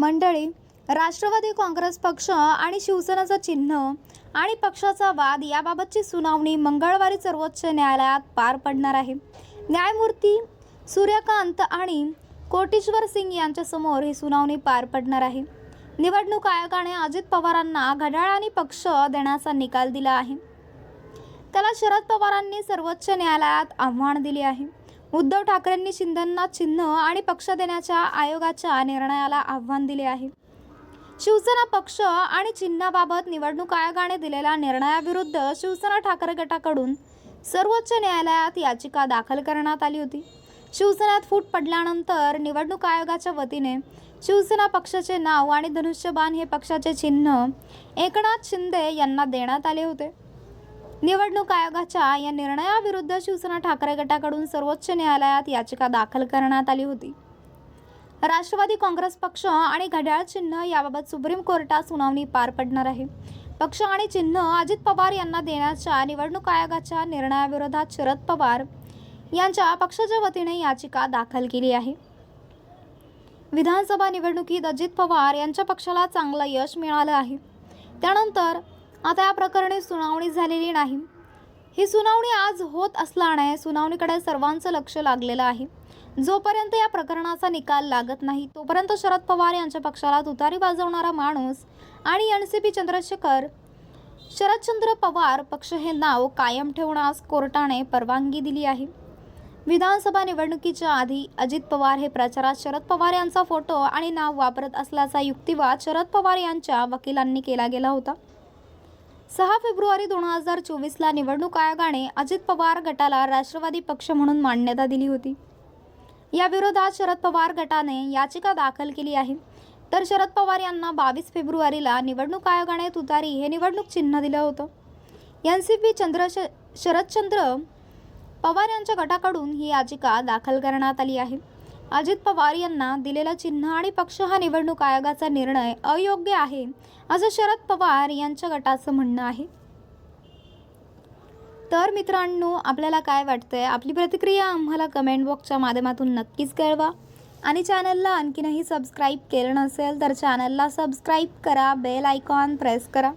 मंडळी राष्ट्रवादी काँग्रेस पक्ष आणि शिवसेनेचं चिन्ह आणि पक्षाचा वाद याबाबतची सुनावणी मंगळवारी सर्वोच्च न्यायालयात पार पडणार आहे. न्यायमूर्ती सूर्यकांत आणि कोटेश्वर सिंग यांच्यासमोर ही सुनावणी पार पडणार आहे. निवडणूक आयोगाने अजित पवारांना घड्याळ आणि पक्ष देण्याचा निकाल दिला आहे. त्याला शरद पवारांनी सर्वोच्च न्यायालयात आव्हान दिले आहे. उद्धव ठाकरेंनी शिंदेंना चिन्ह आणि पक्ष देण्याच्या आयोगाच्या निर्णयाला आव्हान दिले आहे. शिवसेना पक्ष आणि चिन्हाबाबत निवडणूक आयोगाने दिलेल्या निर्णयाविरुद्ध शिवसेना ठाकरे गटाकडून सर्वोच्च न्यायालयात याचिका दाखल करण्यात आली होती. शिवसेनेत फूट पडल्यानंतर निवडणूक आयोगाच्या वतीने शिवसेना पक्षाचे नाव आणि धनुष्यबाण हे पक्षाचे चिन्ह एकनाथ शिंदे यांना देण्यात आले होते. निवडणूक आयोगाच्या या निर्णयाविरुद्ध शिवसेना ठाकरे गटाकडून सर्वोच्च न्यायालयात याचिका दाखल करण्यात आली होती. राष्ट्रवादी काँग्रेस पक्ष आणि घड्याळ चिन्ह याबाबत सुप्रीम कोर्टात सुनावणी पार पडणार आहे. पक्ष आणि चिन्ह अजित पवार यांना देण्याच्या निवडणूक आयोगाच्या निर्णयाविरोधात शरद पवार यांच्या पक्षाच्या वतीने याचिका दाखल केली आहे. विधानसभा निवडणुकीत अजित पवार यांच्या पक्षाला चांगलं यश मिळालं आहे. त्यानंतर आता या प्रकरणी सुनावणी झालेली नाही. ही सुनावणी आज होत असल्याने सुनावणीकडे सर्वांचं लक्ष लागलेलं आहे. जोपर्यंत या प्रकरणाचा निकाल लागत नाही तोपर्यंत शरद पवार यांच्या पक्षाला तुतारी वाजवणारा माणूस आणि N C P Chandrashekhar Sharadchandra Pawar पक्ष हे नाव कायम ठेवण्यास कोर्टाने परवानगी दिली आहे. विधानसभा निवडणुकीच्या आधी अजित पवार हे प्रचारात शरद पवार यांचा फोटो आणि नाव वापरत असल्याचा युक्तिवाद शरद पवार यांच्या वकिलांनी केला गेला होता. सहा फेब्रुवारी दोन हजार चोवीसला निवडणूक आयोगाने अजित पवार गटाला राष्ट्रवादी पक्ष म्हणून मान्यता दिली होती. या विरोधात शरद पवार गटाने याचिका दाखल केली आहे. तर शरद पवार यांना बावीस फेब्रुवारीला निवडणूक आयोगाने तुतारी हे निवडणूक चिन्ह दिलं होतं. N C P Chandra Sharadchandra Pawar यांच्या गटाकडून ही याचिका दाखल करण्यात आली आहे. अजित पवार यांना दिलेलं चिन्ह आणि पक्ष हा निवडणूक आयोगाचा निर्णय अयोग्य आहे असं शरद पवार यांच्या गटाचं म्हणणं आहे. तर मित्रांनो आपल्याला काय वाटतंय? आपली प्रतिक्रिया आम्हाला कमेंट बॉक्सच्या माध्यमातून नक्कीच कळवा. आणि चॅनलला आणखीनही सबस्क्राईब केलं नसेल तर चॅनलला सबस्क्राईब करा बेल आयकॉन प्रेस करा.